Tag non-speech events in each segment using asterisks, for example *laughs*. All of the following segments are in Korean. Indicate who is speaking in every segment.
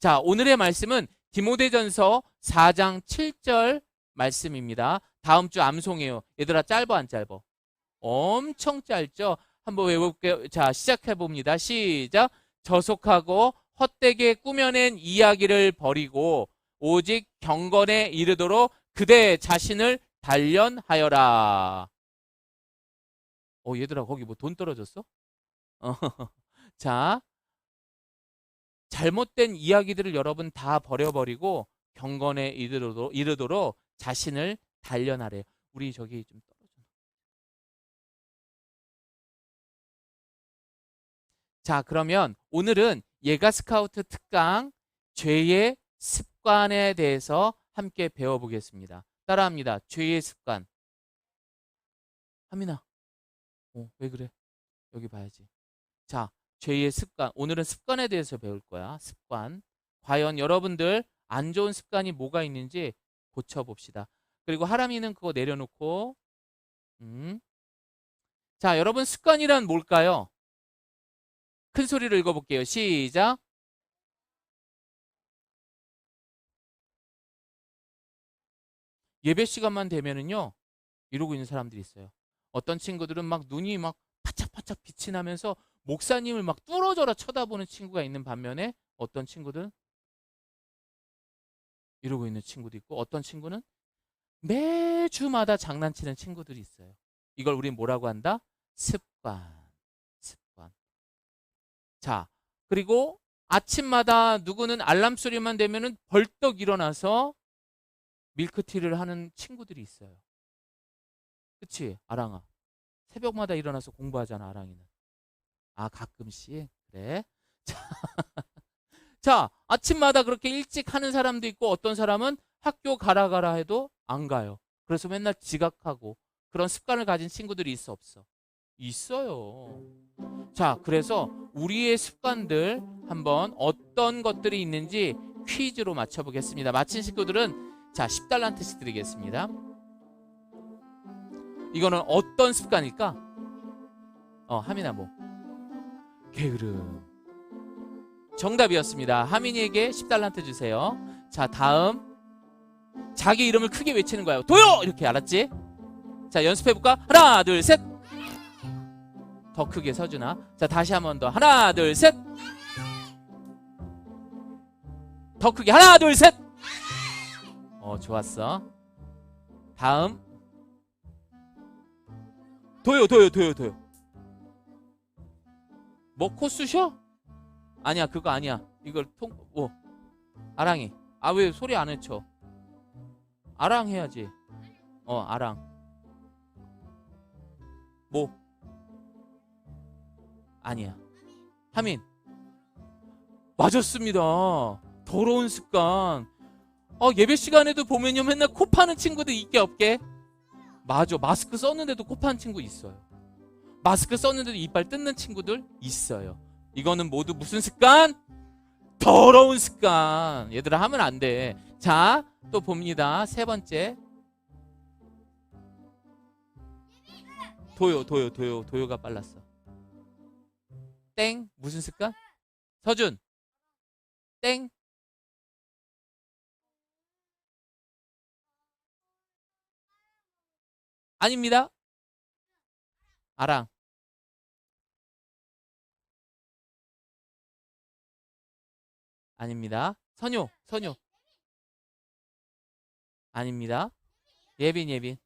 Speaker 1: 자, 오늘의 말씀은 디모데전서 4장 7절 말씀입니다. 다음 주 암송이에요. 얘들아 짧아 안 짧아? 엄청 짧죠? 한번 외워볼게요. 자, 시작해 봅니다. 시작. 저속하고 헛되게 꾸며낸 이야기를 버리고 오직 경건에 이르도록 그대 자신을 단련하여라. 어, 얘들아 거기 뭐 돈 떨어졌어? *laughs* 어, 자, 잘못된 이야기들을 여러분 다 버려버리고 경건에 이르도록, 이르도록 자신을 단련하래요. 우리 저기 좀 떨어져. 자, 그러면 오늘은 예가 스카우트 특강 죄의 습관에 대해서 함께 배워보겠습니다. 따라합니다. 죄의 습관. 하민아, 어, 왜 그래? 여기 봐야지. 자, 죄의 습관. 오늘은 습관에 대해서 배울 거야. 습관. 과연 여러분들 안 좋은 습관이 뭐가 있는지 고쳐봅시다. 그리고 하람이는 그거 내려놓고, 음. 자, 여러분 습관이란 뭘까요? 큰 소리로 읽어볼게요. 시작. 예배 시간만 되면은요, 이러고 있는 사람들이 있어요. 어떤 친구들은 막 눈이 막 파짝파짝 빛이 나면서 목사님을 막 뚫어져라 쳐다보는 친구가 있는 반면에 어떤 친구들은 이러고 있는 친구도 있고 어떤 친구는 매주마다 장난치는 친구들이 있어요. 이걸 우린 뭐라고 한다? 습관. 습관. 자, 그리고 아침마다 누구는 알람 소리만 되면은 벌떡 일어나서 밀크티를 하는 친구들이 있어요. 그치? 아랑아. 새벽마다 일어나서 공부하잖아, 아랑이는. 아, 가끔씩. 그래. *laughs* 자, 자, 아침마다 그렇게 일찍 하는 사람도 있고 어떤 사람은 학교 가라 가라 해도 안 가요. 그래서 맨날 지각하고 그런 습관을 가진 친구들이 있어 없어? 있어요. 자, 그래서 우리의 습관들 한번 어떤 것들이 있는지 퀴즈로 맞춰보겠습니다. 맞힌 식구들은 자, 10달란트씩 드리겠습니다. 이거는 어떤 습관일까? 어, 하민아 뭐? 게으름. 정답이었습니다. 하민이에게 10달란트 주세요. 자, 다음. 자기 이름을 크게 외치는 거예요. 도요! 이렇게 알았지? 자, 연습해볼까? 하나, 둘, 셋! 더 크게 서준아. 자, 다시 한 번 더. 하나, 둘, 셋! 더 크게. 하나, 둘, 셋! 어, 좋았어. 다음. 도요, 도요, 도요, 도요. 먹고 쑤셔? 아니야, 그거 아니야. 이걸 통, 뭐. 아랑이. 아, 왜 소리 안 외쳐? 아랑 해야지. 어, 아랑. 뭐? 아니야. 하민. 맞았습니다. 더러운 습관. 어, 예배 시간에도 보면요. 맨날 코 파는 친구들 있게 없게. 맞아. 마스크 썼는데도 코 파는 친구 있어요. 마스크 썼는데도 이빨 뜯는 친구들 있어요. 이거는 모두 무슨 습관? 더러운 습관. 얘들아 하면 안 돼. 자, 또 봅니다. 세 번째. 도요, 도요, 도요, 도요가 빨랐어. 땡. 무슨 습관? 서준. 땡. 아닙니다. 아랑. 아닙니다. 선효, 선효. 아닙니다. 예빈, 예빈.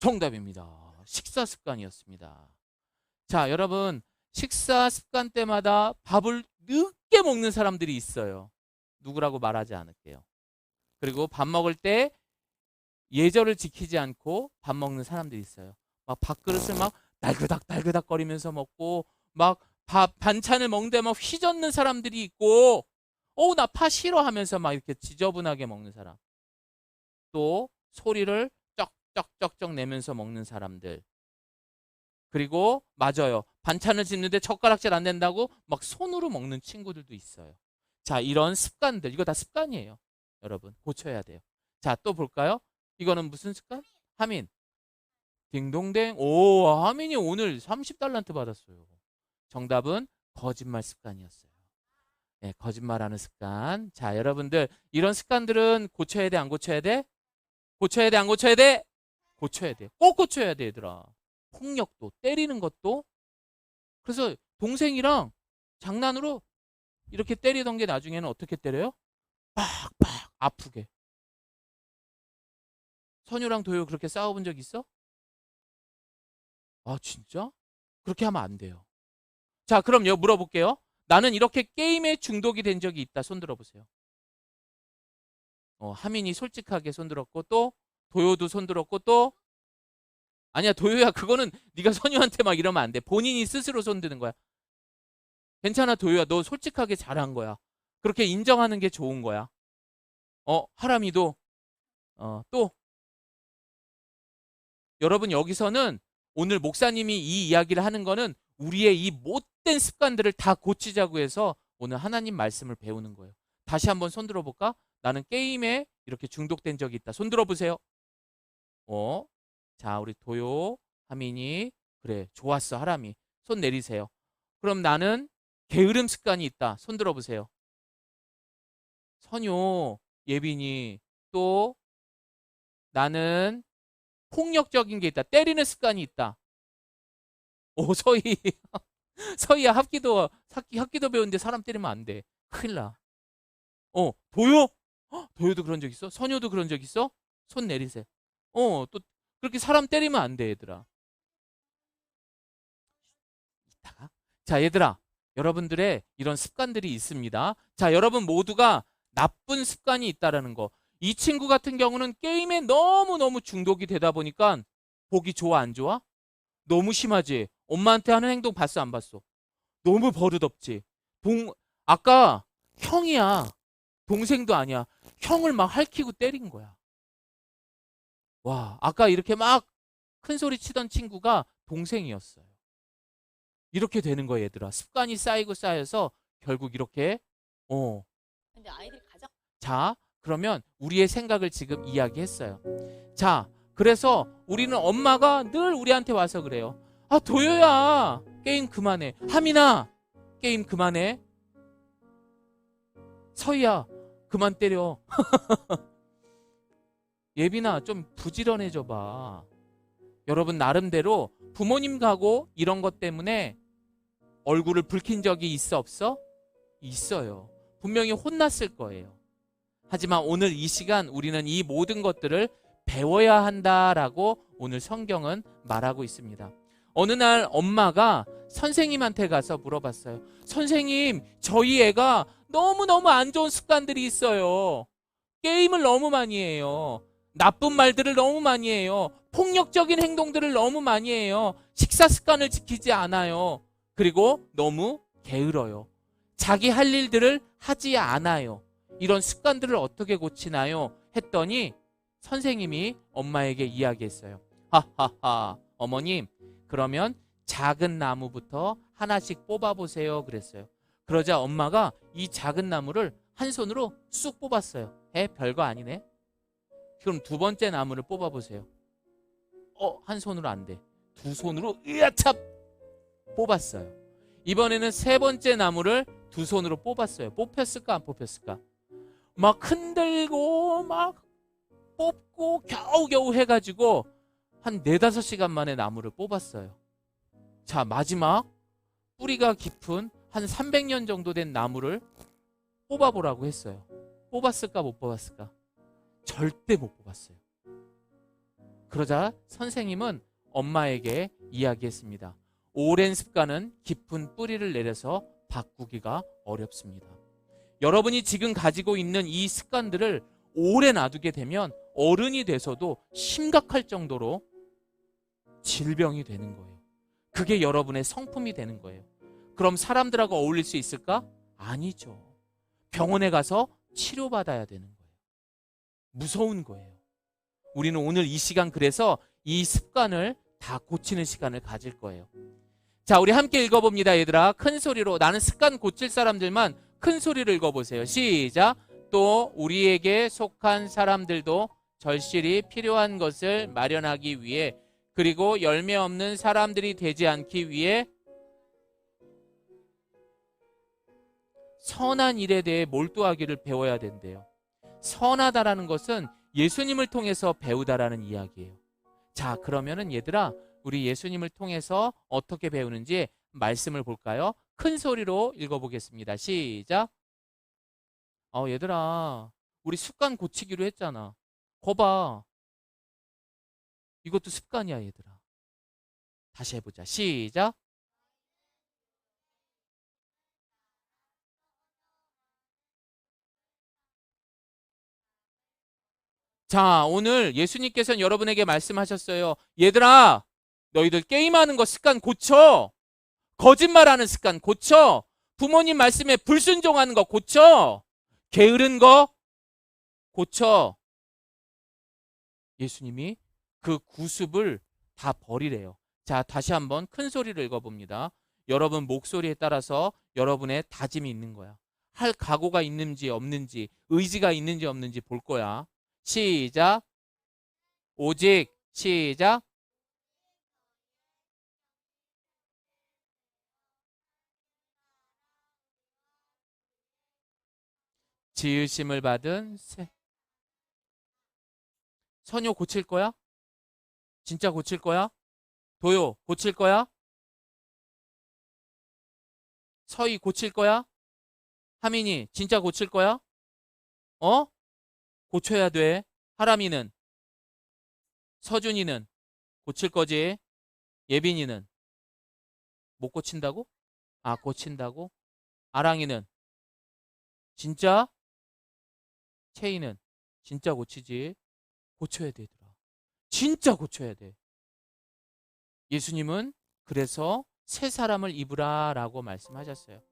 Speaker 1: 정답입니다. 식사 습관이었습니다. 자, 여러분, 식사 습관 때마다 밥을 늦게 먹는 사람들이 있어요. 누구라고 말하지 않을게요. 그리고 밥 먹을 때 예절을 지키지 않고 밥 먹는 사람들이 있어요. 막 밥그릇을 막 날그닥 날그닥 거리면서 먹고 막 밥 반찬을 먹는데 막 휘젓는 사람들이 있고 어나파 싫어 하면서 막 이렇게 지저분하게 먹는 사람. 또 소리를 쩍쩍쩍쩍 내면서 먹는 사람들. 그리고 맞아요. 반찬을 집는데 젓가락질 안 된다고 막 손으로 먹는 친구들도 있어요. 자, 이런 습관들 이거 다 습관이에요. 여러분 고쳐야 돼요. 자, 또 볼까요? 이거는 무슨 습관? 하민. 딩동댕. 오, 하민이 오늘 30달란트 받았어요. 정답은 거짓말 습관이었어요. 네, 거짓말하는 습관. 자, 여러분들 이런 습관들은 고쳐야 돼, 안 고쳐야 돼? 고쳐야 돼, 안 고쳐야 돼? 고쳐야 돼. 꼭 고쳐야 돼, 얘들아. 폭력도, 때리는 것도. 그래서 동생이랑 장난으로 이렇게 때리던 게 나중에는 어떻게 때려요? 빡빡 아프게. 선유랑 도요 그렇게 싸워본 적 있어? 아 진짜? 그렇게 하면 안 돼요. 자 그럼 요 물어볼게요. 나는 이렇게 게임에 중독이 된 적이 있다. 손 들어보세요. 어, 하민이 솔직하게 손 들었고 또 도요도 손 들었고 또 아니야 도요야 그거는 네가 선유한테 막 이러면 안 돼. 본인이 스스로 손 드는 거야. 괜찮아 도요야 너 솔직하게 잘한 거야. 그렇게 인정하는 게 좋은 거야. 어 하람이도 어 또 여러분 여기서는 오늘 목사님이 이 이야기를 하는 거는 우리의 이 못된 습관들을 다 고치자고 해서 오늘 하나님 말씀을 배우는 거예요. 다시 한번 손 들어볼까? 나는 게임에 이렇게 중독된 적이 있다. 손 들어보세요. 어? 자, 우리 도요, 하민이, 그래, 좋았어, 하람이. 손 내리세요. 그럼 나는 게으름 습관이 있다. 손 들어보세요. 선요, 예빈이, 또 나는 폭력적인 게 있다. 때리는 습관이 있다. 오, *laughs* 서희. 서희야, 합기도, 합기, 합기도 배우는데 사람 때리면 안 돼. 큰일 나. 어, 도요? 헉, 도요도 그런 적 있어? 선효도 그런 적 있어? 손 내리세요. 어, 또 그렇게 사람 때리면 안 돼, 얘들아. 이따가. 자, 얘들아. 여러분들의 이런 습관들이 있습니다. 자, 여러분 모두가 나쁜 습관이 있다라는 거. 이 친구 같은 경우는 게임에 너무너무 중독이 되다 보니까 보기 좋아, 안 좋아? 너무 심하지? 엄마한테 하는 행동 봤어, 안 봤어? 너무 버릇없지? 동, 아까 형이야. 동생도 아니야. 형을 막 핥히고 때린 거야. 와, 아까 이렇게 막 큰 소리 치던 친구가 동생이었어요. 이렇게 되는 거야, 얘들아. 습관이 쌓이고 쌓여서 결국 이렇게, 어.
Speaker 2: 근데 아이들이 가장
Speaker 1: 자, 그러면 우리의 생각을 지금 이야기했어요. 자, 그래서 우리는 엄마가 늘 우리한테 와서 그래요. 아, 도요야. 게임 그만해. 하민아. 게임 그만해. 서희야. 그만 때려. *laughs* 예빈아, 좀 부지런해져 봐. 여러분, 나름대로 부모님하고 이런 것 때문에 얼굴을 붉힌 적이 있어, 없어? 있어요. 분명히 혼났을 거예요. 하지만 오늘 이 시간 우리는 이 모든 것들을 배워야 한다라고 오늘 성경은 말하고 있습니다. 어느 날 엄마가 선생님한테 가서 물어봤어요. 선생님, 저희 애가 너무너무 안 좋은 습관들이 있어요. 게임을 너무 많이 해요. 나쁜 말들을 너무 많이 해요. 폭력적인 행동들을 너무 많이 해요. 식사 습관을 지키지 않아요. 그리고 너무 게을러요. 자기 할 일들을 하지 않아요. 이런 습관들을 어떻게 고치나요? 했더니 선생님이 엄마에게 이야기했어요. 하하하, 어머님, 그러면 작은 나무부터 하나씩 뽑아보세요. 그랬어요. 그러자 엄마가 이 작은 나무를 한 손으로 쑥 뽑았어요. 에, 별거 아니네. 그럼 두 번째 나무를 뽑아보세요. 어, 한 손으로 안 돼. 두 손으로 으야찹 뽑았어요. 이번에는 세 번째 나무를 두 손으로 뽑았어요. 뽑혔을까 안 뽑혔을까? 막 흔들고 막 뽑고 겨우겨우 해가지고 한 네다섯 시간 만에 나무를 뽑았어요. 자 마지막 뿌리가 깊은 한 300년 정도 된 나무를 뽑아보라고 했어요. 뽑았을까 못 뽑았을까? 절대 못 뽑았어요. 그러자 선생님은 엄마에게 이야기했습니다. 오랜 습관은 깊은 뿌리를 내려서 바꾸기가 어렵습니다. 여러분이 지금 가지고 있는 이 습관들을 오래 놔두게 되면 어른이 돼서도 심각할 정도로 질병이 되는 거예요. 그게 여러분의 성품이 되는 거예요. 그럼 사람들하고 어울릴 수 있을까? 아니죠. 병원에 가서 치료받아야 되는 거예요. 무서운 거예요. 우리는 오늘 이 시간 그래서 이 습관을 다 고치는 시간을 가질 거예요. 자, 우리 함께 읽어봅니다, 얘들아. 큰 소리로 나는 습관 고칠 사람들만 큰 소리를 읽어보세요. 시작. 또 우리에게 속한 사람들도 절실히 필요한 것을 마련하기 위해 그리고 열매 없는 사람들이 되지 않기 위해 선한 일에 대해 몰두하기를 배워야 된대요. 선하다라는 것은 예수님을 통해서 배우다라는 이야기예요. 자, 그러면은 얘들아, 우리 예수님을 통해서 어떻게 배우는지 말씀을 볼까요? 큰 소리로 읽어보겠습니다. 시작. 어, 얘들아, 우리 습관 고치기로 했잖아. 거봐. 이것도 습관이야, 얘들아. 다시 해보자. 시작. 자, 오늘 예수님께서는 여러분에게 말씀하셨어요. 얘들아, 너희들 게임하는 거 습관 고쳐. 거짓말하는 습관 고쳐. 부모님 말씀에 불순종하는 거 고쳐. 게으른 거 고쳐. 예수님이 그 구습을 다 버리래요. 자, 다시 한번 큰 소리를 읽어봅니다. 여러분 목소리에 따라서 여러분의 다짐이 있는 거야. 할 각오가 있는지 없는지, 의지가 있는지 없는지 볼 거야. 시작. 오직 시작. 지으심을 받은 새. 선효 고칠 거야? 진짜 고칠 거야? 도요 고칠 거야? 서희 고칠 거야? 하민이 진짜 고칠 거야? 어? 고쳐야 돼. 하람이는 서준이는 고칠 거지. 예빈이는 못 고친다고? 아, 고친다고? 아랑이는 진짜? 채이는 진짜 고치지. 고쳐야 돼, 얘들아. 진짜 고쳐야 돼. 예수님은 그래서 새 사람을 입으라라고 말씀하셨어요.